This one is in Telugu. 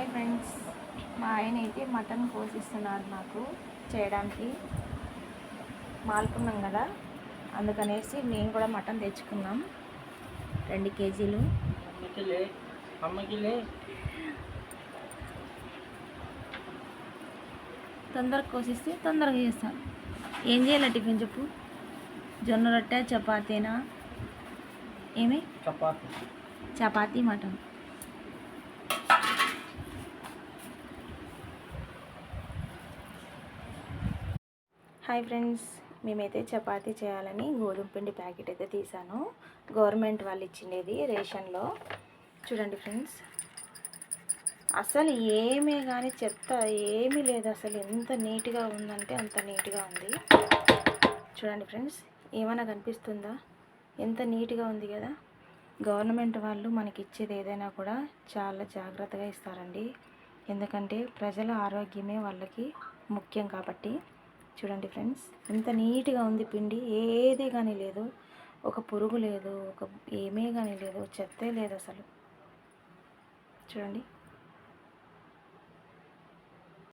Hi friends. మా ఆయన అయితే మటన్ కోసిస్తున్నారు నాకు చేయడానికి. మాల్కున్నాం కదా అందుకనేసి మేము కూడా మటన్ తెచ్చుకున్నాం. రెండు కేజీలు. తొందరగా కోసిస్తే తొందరగా చేస్తాం. ఏం చేయాలి టిఫిన్ చెప్పు? జొన్న రొట్టె చపాతీనా? ఏమి? Chapati. Chapati mutton. Hi friends మేమైతే చపాతీ చేయాలని గోధుమ పిండి ప్యాకెట్ అయితే తీసాను. గవర్నమెంట్ వాళ్ళు ఇచ్చిండేది రేషన్లో. చూడండి ఫ్రెండ్స్ అసలు ఏమీ కానీ చెత్త ఏమీ లేదు అసలు. ఎంత నీట్గా ఉందంటే అంత నీట్గా ఉంది. చూడండి ఫ్రెండ్స్ ఏమైనా కనిపిస్తుందా? ఎంత నీట్గా ఉంది కదా? గవర్నమెంట్ వాళ్ళు మనకి ఇచ్చేది ఏదైనా కూడా చాలా జాగ్రత్తగా ఇస్తారండి. ఎందుకంటే ప్రజల ఆరోగ్యమే వాళ్ళకి ముఖ్యం కాబట్టి. చూడండి ఫ్రెండ్స్ ఎంత నీట్గా ఉంది పిండి. ఏది కానీ లేదు. ఒక పురుగు లేదు ఒక ఏమీ కానీ లేదు చెత్తే లేదు అసలు. చూడండి.